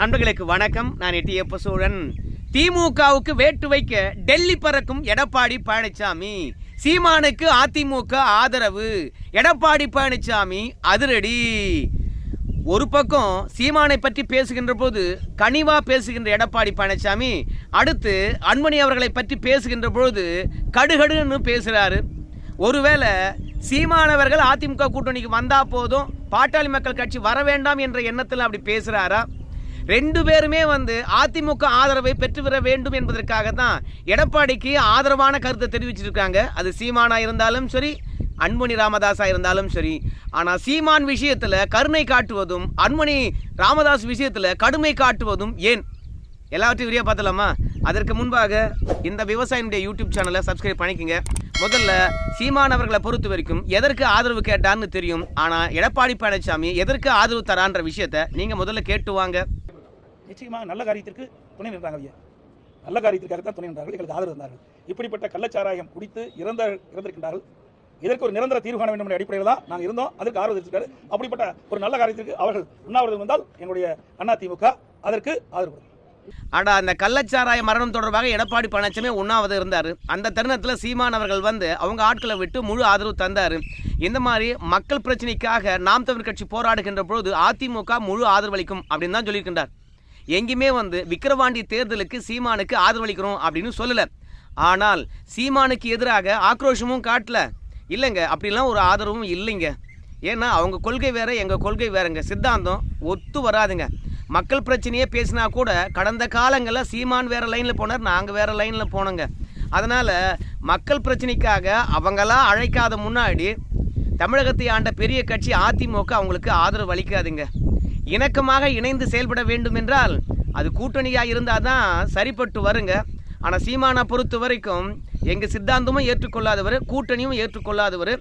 நண்பர்களுக்கு வணக்கம். நான் எட்டியப்ப சோழன். திமுகவுக்கு வேட்டு வைக்க டெல்லி பறக்கும் எடப்பாடி பழனிசாமி சீமானுக்கு அதிமுக ஆதரவு. எடப்பாடி பழனிசாமி அதிரடி. ஒரு பக்கம் சீமானை பற்றி பேசுகின்ற போது கனிவா பேசுகின்ற எடப்பாடி பழனிசாமி அடுத்து அன்மணி அவர்களை பற்றி பேசுகின்ற பொழுது கடுகடுன்னு பேசுகிறாரு ஒருவேளை சீமானவர்கள் அதிமுக கூட்டணிக்கு வந்தால் போதும் பாட்டாளி மக்கள் கட்சி வர வேண்டாம் என்ற எண்ணத்தில் அப்படி பேசுகிறாரா ரெண்டு பேருமே வந்து அதிமுக ஆதரவை பெற்றுவிட வேண்டும் என்பதற்காக தான் எடப்பாடிக்கு ஆதரவான கருத்தை தெரிவிச்சிருக்காங்க. அது சீமானா இருந்தாலும் சரி அன்புமணி ராமதாஸா இருந்தாலும் சரி. ஆனால் சீமான் விஷயத்தில் கருணை காட்டுவதும் அன்புமணி ராமதாஸ் விஷயத்தில் கடுமை காட்டுவதும் ஏன்? எல்லாவற்றையும் விரியா பார்த்தலாமா அதற்கு முன்பாக இந்த விவசாயினுடைய யூடியூப் சேனலை சப்ஸ்கிரைப் பண்ணிக்கங்க. முதல்ல சீமான் அவர்களை பொறுத்த வரைக்கும் எதற்கு ஆதரவு கேட்டான்னு தெரியும். ஆனால் எடப்பாடி பழனிசாமி எதற்கு ஆதரவு தரான்ற விஷயத்த நீங்கள் முதல்ல கேட்டு வாங்க. நிச்சயமாக நல்ல காரியத்திற்கு துணை நின்றாங்க ஐயா. நல்ல காரியத்திற்காக தான் துணை நின்றார்கள். எங்களுக்கு ஆதரவு இருந்தார்கள் இப்படிப்பட்ட கள்ளச்சாராயம் குடித்து இறந்த இறந்திருக்கின்றார்கள். இதற்கு ஒரு நிரந்தர தீர்வு காண வேண்டும் என்ற அடிப்படையில் தான் நாங்கள் இருந்தோம். அதற்கு ஆதரவு தெரிவிச்சிருக்காரு அப்படிப்பட்ட ஒரு நல்ல காரியத்திற்கு அவர்கள் உண்ணாவிரதம் வந்தால் எங்களுடைய அண்ணா திமுக அதற்கு ஆதரவு கொடுக்கும். அந்த கள்ளச்சாராய மரணம் தொடர்பாக எடப்பாடி பழனிசாமி உண்ணாவது இருந்தார். அந்த தருணத்தில் சீமான் அவர்கள் வந்து அவங்க ஆட்களை விட்டு முழு ஆதரவு தந்தார். இந்த மாதிரி மக்கள் பிரச்சனைக்காக நாம் தமிழ் கட்சி போராடுகின்ற பொழுது அதிமுக முழு ஆதரவளிக்கும் அப்படின்னு தான் சொல்லியிருக்கின்றார். எங்கேயுமே வந்து விக்கிரவாண்டி தேர்தலுக்கு சீமானுக்கு ஆதரவளிக்கிறோம் அப்படின்னு சொல்லலை. ஆனால் சீமானுக்கு எதிராக ஆக்ரோஷமும் காட்டல. இல்லைங்க அப்படிலாம் ஒரு ஆதரவும் இல்லைங்க. ஏன்னா அவங்க கொள்கை வேற எங்கள் கொள்கை வேறங்க. சித்தாந்தம் ஒத்து வராதுங்க. மக்கள் பிரச்சனையே பேசினா கூட கடந்த காலங்களில் சீமான் வேறு லைனில் போனார் நாங்கள் வேறு லைனில் போனோங்க. அதனால் மக்கள் பிரச்சனைக்காக அவங்களாம் அழைக்காத முன்னாடி தமிழகத்தை ஆண்ட பெரிய கட்சி அதிமுக அவங்களுக்கு ஆதரவு அளிக்காதுங்க. இணக்கமாக இணைந்து செயல்பட வேண்டும் என்றால் அது கூட்டணியாக இருந்தால் தான் சரிப்பட்டு வருங்க. ஆனால் சீமானை பொறுத்த வரைக்கும் எங்கள் சித்தாந்தமும் ஏற்றுக்கொள்ளாதவர் கூட்டணியும் ஏற்றுக்கொள்ளாதவர்.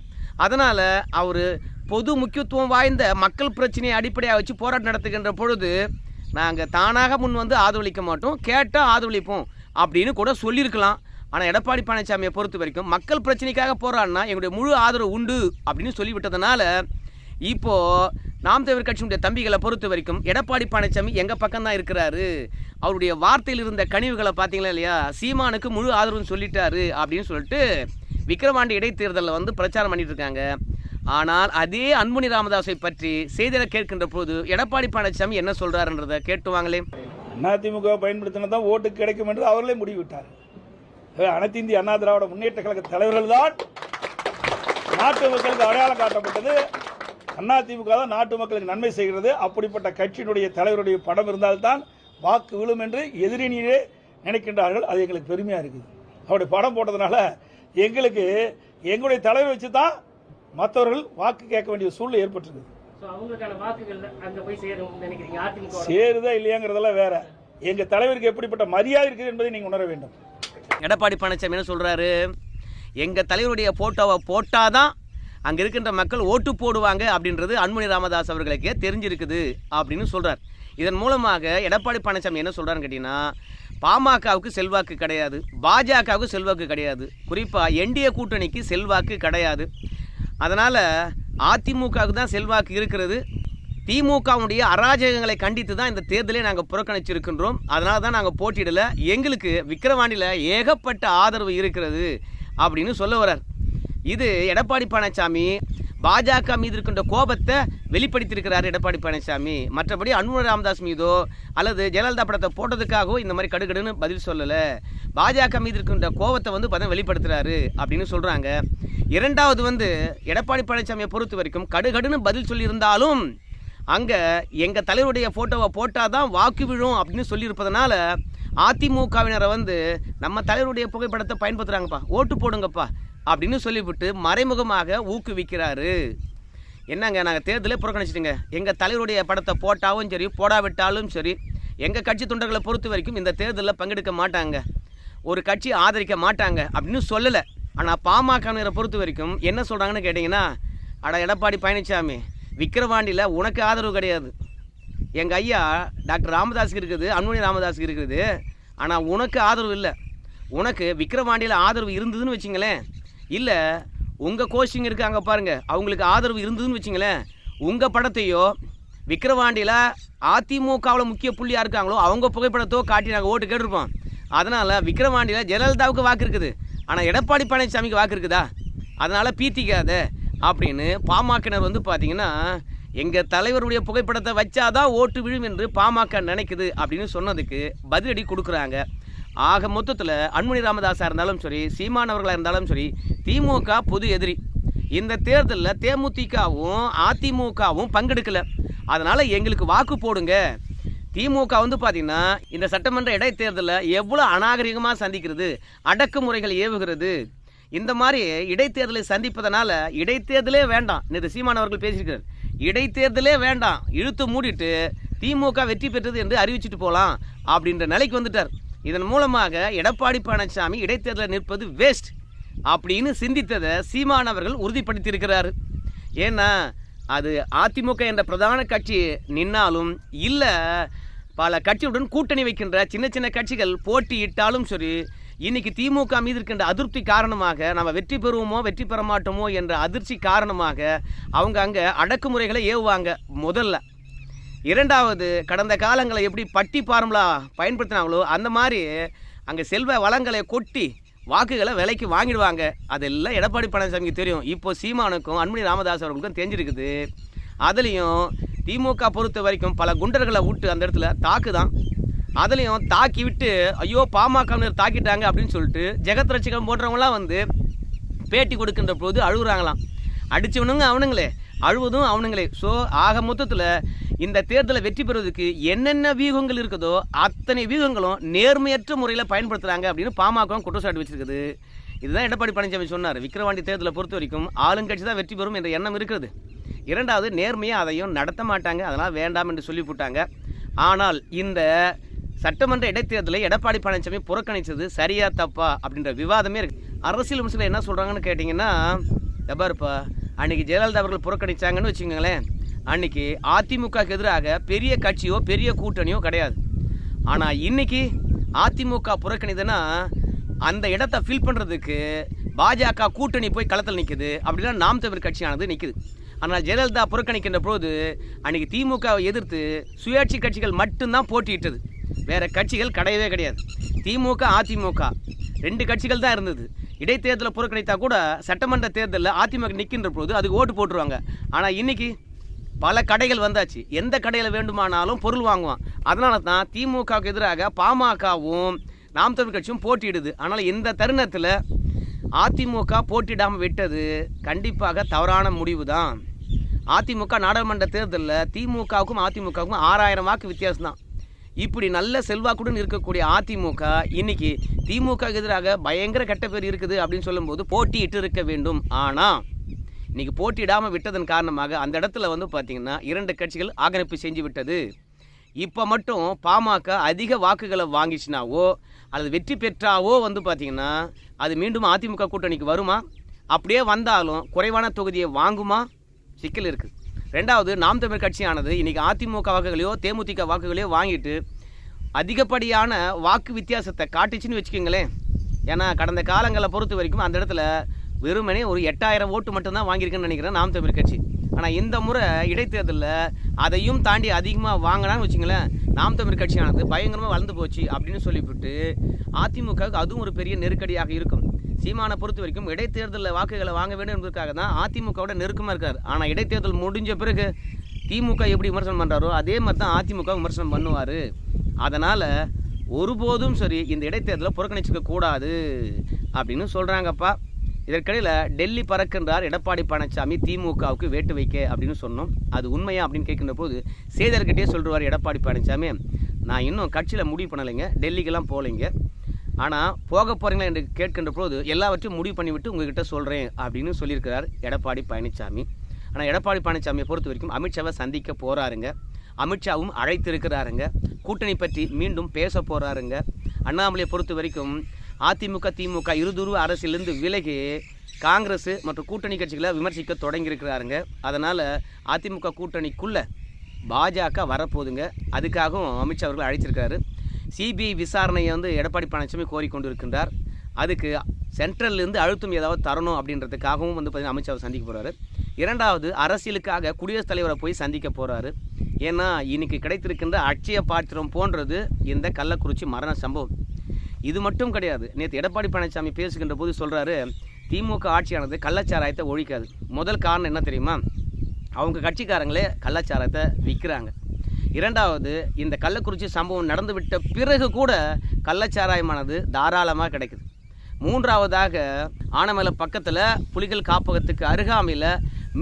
அதனால் அவர் பொது முக்கியத்துவம் வாய்ந்த மக்கள் பிரச்சனையை அடிப்படையாக வச்சு போராட்டம் நடத்துகின்ற பொழுது நாங்கள் தானாக முன் வந்து ஆதரவளிக்க மாட்டோம் கேட்டால் ஆதரவளிப்போம் அப்படின்னு கூட சொல்லியிருக்கலாம். ஆனால் எடப்பாடி பழனிசாமியை பொறுத்த வரைக்கும் மக்கள் பிரச்சனைக்காக போராடினா எங்களுடைய முழு ஆதரவு உண்டு அப்படின்னு சொல்லிவிட்டதுனால இப்போது நாம் தமிழர் கட்சியினுடைய தம்பிகளை பொறுத்த வரைக்கும் எடப்பாடி பழனிசாமி எங்கள் பக்கம்தான் இருக்கிறாரு. அவருடைய வார்த்தையில் இருந்த கனிவுகளை பார்த்தீங்களா இல்லையா? சீமானுக்கு முழு ஆதரவுன்னு சொல்லிட்டாரு அப்படின்னு சொல்லிட்டு விக்ரவாண்டி இடைத்தேர்தலில் வந்து பிரச்சாரம் பண்ணிட்டு இருக்காங்க. ஆனால் அதே அன்புனி ராமதாஸை பற்றி செய்தியில் கேட்கின்ற போது எடப்பாடி பழனிசாமி என்ன சொல்றாருன்றதை கேட்டு வாங்களே அதிமுக பயன்படுத்தினா தான் ஓட்டு கிடைக்கும் என்று அவர்களே முடிவிட்டார் அனைத்து இந்திய அண்ணா திராவிட முன்னேற்ற கழக தலைவர்கள் தான் நாட்டு மக்களுக்கு அடையாளம் காட்டப்பட்டது. அதிமுக தான் நாட்டு மக்களுக்கு நன்மை செய்கிறது. அப்படிப்பட்ட கட்சியினுடைய தலைவருடைய படம் இருந்தால்தான் வாக்கு விழும் என்று எதிரினியே நினைக்கின்றார்கள். அது எங்களுக்கு பெருமையாக இருக்குது. அவருடைய படம் போட்டதுனால எங்களுக்கு எங்களுடைய தலைவர் வச்சு தான் மற்றவர்கள் வாக்கு கேட்க வேண்டிய சூழ்நிலை அதிமுக சேருதா இல்லையாங்கிறதெல்லாம் வேற. எங்க தலைவருக்கு எப்படிப்பட்ட மரியாதை இருக்குது என்பதை நீங்க உணர வேண்டும். எடப்பாடி பழனிசாமி என்ன சொல்றாரு? எங்க தலைவருடைய போட்டோவை போட்டாதான் அங்கே இருக்கின்ற மக்கள் ஓட்டு போடுவாங்க அப்படின்றது அன்புமணி ராமதாஸ் அவர்களுக்கே தெரிஞ்சிருக்குது அப்படின்னு சொல்கிறார் இதன் மூலமாக எடப்பாடி பழனிசாமி என்ன சொல்கிறான்னு கேட்டிங்கன்னா பாமகவுக்கு செல்வாக்கு கிடையாது பாஜகவுக்கு செல்வாக்கு கிடையாது. குறிப்பாக என்டிஏ கூட்டணிக்கு செல்வாக்கு கிடையாது. அதனால் அதிமுகவுக்கு தான் செல்வாக்கு இருக்கிறது. திமுகவுடைய அராஜகங்களை கண்டித்து தான் இந்த தேர்தலை நாங்கள் புறக்கணிச்சிருக்கின்றோம். அதனால தான் நாங்கள் போட்டியிடல. எங்களுக்கு விக்கிரவாண்டியில் ஏகப்பட்ட ஆதரவு இருக்கிறது அப்படின்னு சொல்ல வரார் இது எடப்பாடி பழனிசாமி பாஜக மீது இருக்கின்ற கோபத்தை வெளிப்படுத்தியிருக்கிறார் எடப்பாடி பழனிசாமி. மற்றபடி அன்புமணி ராமதாஸ் மீதோ அல்லது ஜெயலலிதா படத்தை போட்டதுக்காகவோ இந்த மாதிரி கடுகடுன்னு பதில் சொல்லலை. பாஜக மீது இருக்கின்ற கோபத்தை வந்து பார்த்தா வெளிப்படுத்துகிறாரு அப்படின்னு சொல்கிறாங்க இரண்டாவது வந்து எடப்பாடி பழனிசாமியை பொறுத்த வரைக்கும் கடுகடுன்னு பதில் சொல்லியிருந்தாலும் அங்கே எங்கள் தலைவருடைய ஃபோட்டோவை போட்டால் தான் வாக்கு விழும் அப்படின்னு சொல்லியிருப்பதனால அதிமுகவினரை வந்து நம்ம தலைவருடைய புகைப்படத்தை பயன்படுத்துகிறாங்கப்பா ஓட்டு போடுங்கப்பா. அப்படின்னு சொல்லிவிட்டு மறைமுகமாக ஊக்குவிக்கிறாரு. என்னங்க நாங்கள் தேர்தலே புறக்கணிச்சிட்டுங்க. எங்கள் தலைவருடைய படத்தை போட்டாலும் சரி போடாவிட்டாலும் சரி எங்கள் கட்சி தொண்டர்களை பொறுத்த வரைக்கும் இந்த தேர்தலில் பங்கெடுக்க மாட்டாங்க. ஒரு கட்சி ஆதரிக்க மாட்டாங்க அப்படின்னு சொல்லலை. ஆனால் பாமகவினரை பொறுத்த வரைக்கும் என்ன சொல்கிறாங்கன்னு கேட்டிங்கன்னா அட எடப்பாடி பழனிசாமி விக்கிரவாண்டியில் உனக்கு ஆதரவு கிடையாது. எங்கள் ஐயா டாக்டர் ராமதாஸுக்கு இருக்குது அன்புமணி ராமதாஸுக்கு இருக்குது. ஆனால் உனக்கு ஆதரவு இல்லை. உனக்கு விக்கிரவாண்டியில் ஆதரவு இருந்ததுன்னு வச்சுங்களேன் இல்லை உங்கள் கோச்சிங் இருக்குது அங்கே பாருங்கள் அவங்களுக்கு ஆதரவு இருந்ததுன்னு வச்சிங்களேன். உங்கள் படத்தையோ விக்கிரவாண்டியில் அதிமுகவில் முக்கிய புள்ளியாக இருக்காங்களோ அவங்க புகைப்படத்தோ காட்டி நாங்கள் ஓட்டு கேட்டிருப்போம். அதனால் விக்கிரவாண்டியில் ஜெயலலிதாவுக்கு வாக்கு இருக்குது. ஆனால் எடப்பாடி பழனிசாமிக்கு வாக்கு இருக்குதா? அதனால் பீத்திக்காத அப்படின்னு பாமகனர் வந்து பார்த்தீங்கன்னா எங்கள் தலைவருடைய புகைப்படத்தை வச்சாதான் ஓட்டு விழும் என்று பாமக நினைக்குது அப்படின்னு சொன்னதுக்கு பதிலடி கொடுக்குறாங்க. ஆக மொத்தத்தில் அன்மணி ராமதாஸாக இருந்தாலும் சரி சீமானவர்களாக இருந்தாலும் சரி திமுக பொது எதிரி. இந்த தேர்தலில் தேமுதிகவும் அதிமுகவும் பங்கெடுக்கல. அதனால் எங்களுக்கு வாக்கு போடுங்க. திமுக வந்து பார்த்தீங்கன்னா இந்த சட்டமன்ற இடைத்தேர்தலில் எவ்வளோ அநாகரிகமாக சந்திக்கிறது அடக்குமுறைகள் ஏவுகிறது. இந்த மாதிரி இடைத்தேர்தலை சந்திப்பதனால இடைத்தேர்தலே வேண்டாம். நேற்று சீமான் அவர்கள் பேசியிருக்கிறார். இடைத்தேர்தலே வேண்டாம். இழுத்து மூடிட்டு திமுக வெற்றி பெற்றது என்று அறிவிச்சிட்டு போகலாம் அப்படின்ற நிலைக்கு வந்துட்டார். இதன் மூலமாக எடப்பாடி பழனிசாமி இடைத்தேர்தலில் நிற்பது வேஸ்ட் அப்படின்னு சிந்தித்ததை சீமான் அவர்கள் உறுதிப்படுத்தியிருக்கிறார். ஏன்னா அது அதிமுக என்ற பிரதான கட்சி நின்னாலும் இல்லை பல கட்சியுடன் கூட்டணி வைக்கின்ற சின்ன சின்ன கட்சிகள் போட்டியிட்டாலும் சரி இன்னைக்கு திமுக மீது இருக்கின்ற அதிருப்தி காரணமாக நம்ம வெற்றி பெறுவோமோ வெற்றி பெற மாட்டோமோ என்ற அதிர்ச்சி காரணமாக அவங்க அங்கே அடக்குமுறைகளை ஏவுவாங்க முதல்ல. இரண்டாவது கடந்த காலங்களை எப்படி பட்டி பார்முலா பயன்படுத்தினாங்களோ அந்த மாதிரி அங்கே செல்வ வளங்களை கொட்டி வாக்குகளை விலைக்கு வாங்கிடுவாங்க. அதெல்லாம் எடப்பாடி பழனிசாமிக்கு தெரியும். இப்போ சீமானுக்கும் அன்மணி ராமதாஸ் அவர்களுக்கும் தெரிஞ்சிருக்குது. அதுலேயும் திமுக பொறுத்த வரைக்கும் பல குண்டர்களை விட்டு அந்த இடத்துல தாக்குதான். அதுலேயும் தாக்கி விட்டு ஐயோ பாமகவினர் தாக்கிட்டாங்க அப்படின்னு சொல்லிட்டு ஜெகத் ரட்சிகம் போன்றவங்களாம் வந்து பேட்டி கொடுக்கின்ற போது அழுகுறாங்களாம். அடிச்சவனுங்க அவனுங்களே அழுவதும் அவனுங்களே. ஸோ ஆக மொத்தத்தில் இந்த தேர்தலை வெற்றி பெறுவதற்கு என்னென்ன வியூகங்கள் இருக்குதோ அத்தனை வியூகங்களும் நேர்மையற்ற முறையில் பயன்படுத்துகிறாங்க அப்படின்னு பாமக குற்றச்சாட்டு வச்சிருக்குது. இதுதான் எடப்பாடி பழனிசாமி சொன்னார். விக்கிரவாண்டி தேர்தலை பொறுத்த வரைக்கும் ஆளுங்கட்சி தான் வெற்றி பெறும் என்ற எண்ணம் இருக்கிறது. இரண்டாவது நேர்மையாக அதையும் நடத்த மாட்டாங்க. அதெல்லாம் வேண்டாம் என்று சொல்லிவிட்டாங்க. ஆனால் இந்த சட்டமன்ற இடைத்தேர்தலை எடப்பாடி பழனிசாமி புறக்கணித்தது சரியா தப்பா அப்படின்ற விவாதமே இருக்கு. அரசியல் விமர்சனம் என்ன சொல்கிறாங்கன்னு கேட்டிங்கன்னா எப்பாருப்பா அன்னைக்கு ஜெயலலிதா அவர்கள் புறக்கணிச்சாங்கன்னு வச்சுக்கோங்களேன். அன்னைக்கு அதிமுகக்கு எதிராக பெரிய கட்சியோ பெரிய கூட்டணியோ கிடையாது. ஆனால் இன்னைக்கு அதிமுக புறக்கணிதுன்னா அந்த இடத்த ஃபில் பண்ணுறதுக்கு பாஜக கூட்டணி போய் களத்தில் நிற்குது அப்படின்னா நாம் தமிழ் கட்சியானது நிற்குது ஆனால் ஜெயலலிதா புறக்கணிக்கின்ற போது அன்னைக்கு திமுகவை எதிர்த்து சுயாட்சி கட்சிகள் மட்டும்தான் போட்டியிட்டது. வேற கட்சிகள் கிடையவே கிடையாது. திமுக அதிமுக ரெண்டு கட்சிகள் தான் இருந்தது. இடைத்தேர்தலை புறக்கணித்தா கூட சட்டமன்ற தேர்தலில் அதிமுக நிற்கின்ற போது அதுக்கு ஓட்டு போட்டுருவாங்க. ஆனால் இன்னைக்கு பல கடைகள் வந்தாச்சு. எந்த கடையில் வேண்டுமானாலும் பொருள் வாங்குவான். அதனால தான் திமுகவுக்கு எதிராக பாமகவும் நாம் தமிழ் கட்சியும் போட்டியிடுது. ஆனால் இந்த தருணத்தில் அதிமுக போட்டியிடாமல் விட்டது கண்டிப்பாக தவறான முடிவு தான் அதிமுக நாடாளுமன்ற தேர்தலில் திமுகவுக்கும் அதிமுகவுக்கும் ஆறாயிரம் வாக்கு வித்தியாசம் தான் இப்படி நல்ல செல்வாக்குடன் இருக்கக்கூடிய அதிமுக இன்னைக்கு திமுக எதிராக பயங்கர கெட்ட பேர் இருக்குது அப்படின்னு சொல்லும்போது போட்டியிட்டு இருக்க வேண்டும். ஆனால் இன்னைக்கு போட்டியிடாமல் விட்டதன் காரணமாக அந்த இடத்துல வந்து பார்த்திங்கன்னா இரண்டு கட்சிகள் ஆக்கிரமிப்பு செஞ்சு விட்டது. இப்போ மட்டும் பாமக அதிக வாக்குகளை வாங்கிச்சுனாவோ அல்லது வெற்றி பெற்றாவோ வந்து பார்த்தீங்கன்னா அது மீண்டும் அதிமுக கூட்டணிக்கு வருமா? அப்படியே வந்தாலும் குறைவான தொகுதியை வாங்குமா? சிக்கல் இருக்குது ரெண்டாவது நாம் தமிழ் கட்சியானது இன்றைக்கி அதிமுக வாக்குகளையோ தேமுதிக வாக்குகளையோ வாங்கிட்டு அதிகப்படியான வாக்கு வித்தியாசத்தை காட்டுச்சுன்னு வச்சுக்கோங்களேன். ஏன்னா கடந்த காலங்களை பொறுத்த வரைக்கும் அந்த இடத்துல வெறுமனே ஒரு எட்டாயிரம் ஓட்டு மட்டும்தான் வாங்கியிருக்குன்னு நினைக்கிறேன் நாம் தமிழ் கட்சி. ஆனால் இந்த முறை இடைத்தேர்தலில் அதையும் தாண்டி அதிகமாக வாங்கினான்னு வச்சுங்களேன் நாம் தமிழ் கட்சியானது பயங்கரமாக வளர்ந்து போச்சு அப்படின்னு சொல்லிவிட்டு அதிமுகவுக்கு அதுவும் ஒரு பெரிய நெருக்கடியாக இருக்கும். சீமானை பொறுத்த வரைக்கும் இடைத்தேர்தலில் வாக்குகளை வாங்க வேண்டும் என்பதற்காக தான் அதிமுகவோட நெருக்கமாக இருக்கார். ஆனால் இடைத்தேர்தல் முடிஞ்ச பிறகு திமுக எப்படி விமர்சனம் பண்ணுறாரோ அதே மாதிரி தான் அதிமுக விமர்சனம் பண்ணுவார். அதனால் ஒருபோதும் சரி இந்த இடைத்தேர்தலை புறக்கணிச்சிக்க கூடாது அப்படின்னு சொல்கிறாங்கப்பா இதற்கிடையில் டெல்லி பறக்கின்றார் எடப்பாடி பழனிசாமி திமுகவுக்கு வேட்டு வைக்க அப்படின்னு சொன்னோம். அது உண்மையா அப்படின்னு கேட்கின்ற போது சேதர்கிட்டே சொல்கிறார் எடப்பாடி பழனிசாமி. நான் இன்னும் கட்சியில் முடிவு பண்ணலைங்க டெல்லிக்கெல்லாம் போகலைங்க. ஆனால் போக போகிறீங்களா என்று கேட்கின்ற போது எல்லாவற்றையும் முடிவு பண்ணிவிட்டு உங்ககிட்ட சொல்கிறேன் அப்படின்னு சொல்லியிருக்கிறார் எடப்பாடி பழனிசாமி. ஆனால் எடப்பாடி பழனிசாமியை பொறுத்த வரைக்கும் அமித்ஷாவை சந்திக்க போகிறாருங்க அமித்ஷாவும் அழைத்திருக்கிறாருங்க. கூட்டணி பற்றி மீண்டும் பேச போகிறாருங்க அண்ணாமலையை பொறுத்த வரைக்கும் அதிமுக திமுக இருதுருவ அரசிலிருந்து விலகி காங்கிரஸ் மற்றும் கூட்டணி கட்சிகளை விமர்சிக்க தொடங்கியிருக்கிறாருங்க. அதனால் அதிமுக கூட்டணிக்குள்ளே பாஜக வரப்போகுதுங்க. அதுக்காகவும் அமித்ஷா அவர்கள் அழைச்சிருக்காரு சிபிஐ விசாரணையை வந்து எடப்பாடி பழனிசாமி கோரிக்கொண்டு இருக்கின்றார் அதுக்கு சென்ட்ரல்லேருந்து அழுத்தம் ஏதாவது தரணும் அப்படின்றதுக்காகவும் வந்து பார்த்திங்கன்னா அமித்ஷாவை சந்திக்க போகிறாரு இரண்டாவது அரசியலுக்காக குடியரசுத் தலைவரை போய் சந்திக்க போகிறாரு ஏன்னா இன்னைக்கு கிடைத்திருக்கின்ற அட்சய பாத்திரம் போன்றது இந்த கள்ளக்குறிச்சி மரண சம்பவம். இது மட்டும் கிடையாது. நேற்று எடப்பாடி பழனிசாமி பேசுகின்ற போது சொல்கிறாரு திமுக ஆட்சியானது கள்ளச்சாராயத்தை ஒழிக்காது. முதல் காரணம் என்ன தெரியுமா? அவங்க கட்சிக்காரங்களே கள்ளச்சாராயத்தை விற்கிறாங்க இரண்டாவது இந்த கள்ளக்குறிச்சி சம்பவம் நடந்துவிட்ட பிறகு கூட கள்ளச்சாராயமானது தாராளமாக கிடைக்குது. மூன்றாவதாக ஆனமலை பக்கத்தில் புலிகள் காப்பகத்துக்கு அருகாமையில்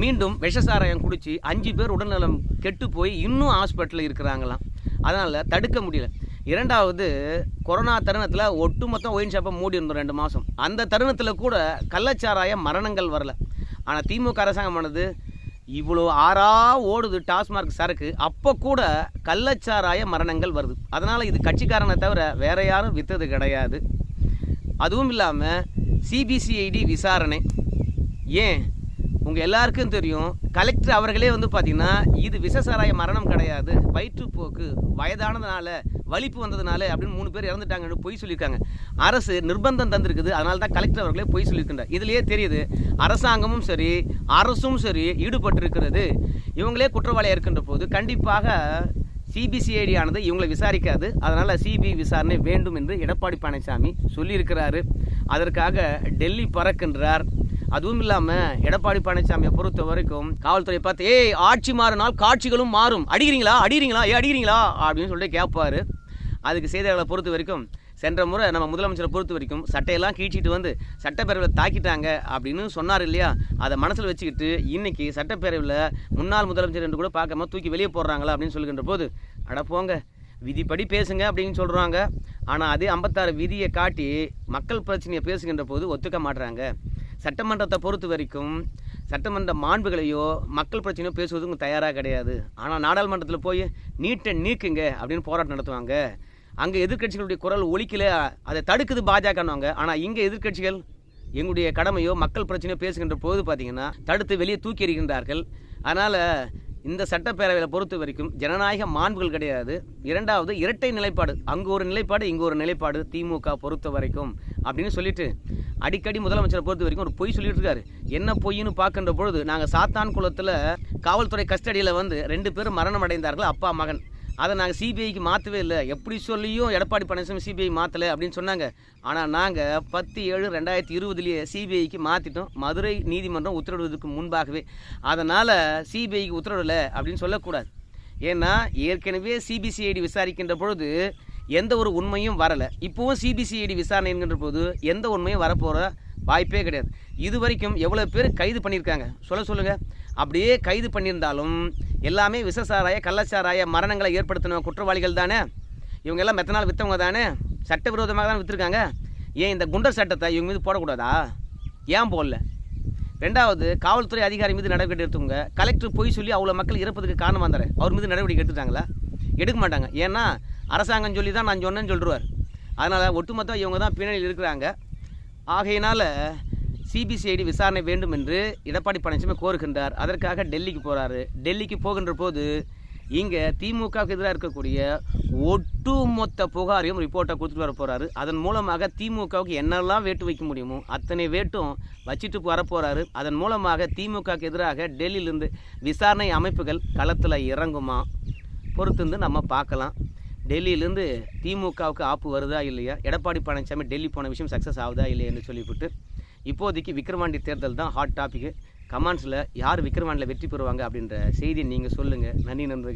மீண்டும் விஷசாராயம் குடித்து அஞ்சு பேர் உடல்நலம் கெட்டு போய் இன்னும் ஹாஸ்பிட்டலில் இருக்கிறாங்களாம். அதனால் தடுக்க முடியல. இரண்டாவது கொரோனா தருணத்தில் ஒட்டுமொத்தம் ஒயின் ஷாப்பை மூடி இருந்தோம் ரெண்டு மாதம் அந்த தருணத்தில் கூட கள்ளச்சாராய மரணங்கள் வரல. ஆனால் திமுக அரசாங்கமானது இவ்வளோ ஆறா ஓடுது டாஸ்மார்க் சரக்கு. அப்போ கூட கள்ளச்சாராய மரணங்கள் வருது. அதனால் இது கட்சிக்காரனை தவிர வேற யாரும் விற்றது கிடையாது. அதுவும் இல்லாமல் சிபிசிஐடி விசாரணை. ஏன்? உங்கள் எல்லாருக்கும் தெரியும் கலெக்டர் அவர்களே வந்து பார்த்தீங்கன்னா இது விஷசாராய மரணம் கிடையாது வயிற்றுப்போக்கு வயதானதுனால வலிப்பு வந்ததுனால அப்படின்னு மூணு பேர் இறந்துட்டாங்கன்னு பொய் சொல்லியிருக்காங்க. அரசு நிர்பந்தம் தந்திருக்குது. அதனால தான் கலெக்டர் அவர்களே பொய் சொல்லியிருக்கின்றார். இதிலேயே தெரியுது அரசாங்கமும் சரி அரசும் சரி ஈடுபட்டிருக்கிறது. இவங்களே குற்றவாளியாக இருக்கின்ற போது கண்டிப்பாக சிபிசிஐடி ஆனது இவங்களை விசாரிக்காது. அதனால் சிபிஐ விசாரணை வேண்டும் என்று எடப்பாடி பழனிசாமி சொல்லியிருக்கிறாரு. அதற்காக டெல்லி பறக்கின்றார். அதுவும் இல்லாமல் எடப்பாடி பழனிசாமியை பொறுத்த வரைக்கும் காவல்துறை பார்த்து ஏய் ஆட்சி மாறினால் காட்சிகளும் மாறும். அடிக்கிறீங்களா? அடிக்கிறீங்களா? ஏ அடிக்கிறீங்களா? அப்படின்னு சொல்லிட்டு கேட்பாரு அதுக்கு செய்தியாளர்களை பொறுத்த வரைக்கும் சென்ற முறை நம்ம முதலமைச்சரை பொறுத்த வரைக்கும் சட்டையெல்லாம் கீழ்ச்சிட்டு வந்து சட்டப்பேரவையில் தாக்கிட்டாங்க அப்படின்னு சொன்னார் இல்லையா? அதை மனசில் வச்சுக்கிட்டு இன்னைக்கு சட்டப்பேரவையில் முன்னாள் முதலமைச்சர் என்று கூட பார்க்காம தூக்கி வெளியே போடுறாங்களா அப்படின்னு சொல்லுகின்ற போது அட போங்க விதிப்படி பேசுங்க அப்படின்னு சொல்கிறாங்க ஆனால் அதே ஐம்பத்தாறு விதியை காட்டி மக்கள் பிரச்சனையை பேசுகின்ற போது ஒத்துக்க மாட்டுறாங்க சட்டமன்றத்தை பொறுத்த வரைக்கும் சட்டமன்ற மாண்புகளையோ மக்கள் பிரச்சனையோ பேசுவதும் தயாராக கிடையாது. ஆனால் நாடாளுமன்றத்தில் போய் நீட்டை நீக்குங்க அப்படின்னு போராட்டம் நடத்துவாங்க. அங்கே எதிர்க்கட்சிகளுடைய குரல் ஒழிக்கல அதை தடுக்குது பாஜகன்னுவாங்க. ஆனால் இங்கே எதிர்க்கட்சிகள் எங்களுடைய கடமையோ மக்கள் பிரச்சனையோ பேசுகின்ற போது பார்த்தீங்கன்னா தடுத்து வெளியே தூக்கி எறிகின்றார்கள். அதனால் இந்த சட்டப்பேரவையில் பொறுத்த வரைக்கும் ஜனநாயக மாண்புகள் கிடையாது. இரண்டாவது இரட்டை நிலைப்பாடு. அங்கே ஒரு நிலைப்பாடு இங்கே ஒரு நிலைப்பாடு திமுக பொறுத்த வரைக்கும் அப்படின்னு சொல்லிட்டு அடிக்கடி முதலமைச்சரை பொறுத்த வரைக்கும் ஒரு பொய் சொல்லிட்டு இருக்காரு. என்ன பொய்ன்னு பார்க்கின்ற பொழுது நாங்கள் சாத்தான் குளத்தில் காவல்துறை கஸ்டடியில் வந்து ரெண்டு பேரும் மரணம் அடைந்தார்கள் அப்பா மகன். அதை நாங்கள் சிபிஐக்கு மாற்றவே இல்லை. எப்படி சொல்லியும் எடப்பாடி பழனிசாமி சிபிஐ மாற்றலை அப்படின்னு சொன்னாங்க. ஆனால் நாங்கள் பத்து ஏழு ரெண்டாயிரத்தி இருபதுலேயே சிபிஐக்கு மாற்றிட்டோம் மதுரை நீதிமன்றம் உத்தரவிடுவதற்கு முன்பாகவே. அதனால் சிபிஐக்கு உத்தரவிடலை அப்படின்னு சொல்லக்கூடாது. ஏன்னா ஏற்கனவே சிபிசிஐடி விசாரிக்கின்ற பொழுது எந்த ஒரு உண்மையும் வரலை. இப்போவும் சிபிசிஐடி விசாரணை என்கின்ற போது எந்த உண்மையும் வரப்போகிற வாய்ப்பே கிடையாது. இது வரைக்கும் எவ்வளோ பேர் கைது பண்ணியிருக்காங்க? சொல்ல சொல்லுங்கள் அப்படியே கைது பண்ணியிருந்தாலும் எல்லாமே விசசாராய கள்ளச்சாராய மரணங்களை ஏற்படுத்தின குற்றவாளிகள் தானே? இவங்க எல்லாம் மெத்த நாள் விற்றவங்க தானே? சட்டவிரோதமாக தான் விற்றுருக்காங்க ஏன் இந்த குண்டர் சட்டத்தை இவங்க மீது போடக்கூடாதா? ஏன் போடல? ரெண்டாவது காவல்துறை அதிகாரி மீது நடவடிக்கை எடுத்தவங்க கலெக்டர் போய் சொல்லி அவ்வளோ மக்கள் இறப்பதுக்கு காரணமாக இருந்தார் அவர் மீது நடவடிக்கை எடுத்துட்டாங்களா? எடுக்க மாட்டாங்க. ஏன்னா அரசாங்கம் சொல்லி தான் நான் சொன்னேன்னு சொல்லிடுவார் அதனால் ஒட்டுமொத்தம் இவங்க தான் பின்னணியில் இருக்கிறாங்க. ஆகையினால் சிபிசிஐடி விசாரணை வேண்டும் என்று எடப்பாடி பழனிசாமி கோருகின்றார். அதற்காக டெல்லிக்கு போகிறாரு டெல்லிக்கு போகின்ற போது இங்கே திமுகவுக்கு எதிராக இருக்கக்கூடிய ஒட்டுமொத்த புகாரையும் ரிப்போர்ட்டை கொடுத்துட்டு வர போகிறாரு அதன் மூலமாக திமுகவுக்கு என்னெல்லாம் வேட்டு வைக்க முடியுமோ அத்தனை வேட்டும் வச்சுட்டு வர போகிறாரு அதன் மூலமாக திமுகவுக்கு எதிராக டெல்லியிலிருந்து விசாரணை அமைப்புகள் களத்தில் இறங்குமா? பொறுத்திருந்து நம்ம பார்க்கலாம். டெல்லியிலேருந்து திமுகவுக்கு ஆப்பு வருதா இல்லையா? எடப்பாடி பழனிசாமி டெல்லி போன விஷயம் சக்ஸஸ் ஆகுதா இல்லையான்னு சொல்லிவிட்டு இப்போதைக்கு விக்ரவாண்டி தேர்தல் தான் ஹாட் டாப்பிக்கு கமெண்ட்ஸில் யார் விக்ரவாண்டியில் வெற்றி பெறுவாங்க அப்படின்ற செய்தி நீங்கள் சொல்லுங்கள் நன்றி நண்பர்கள்.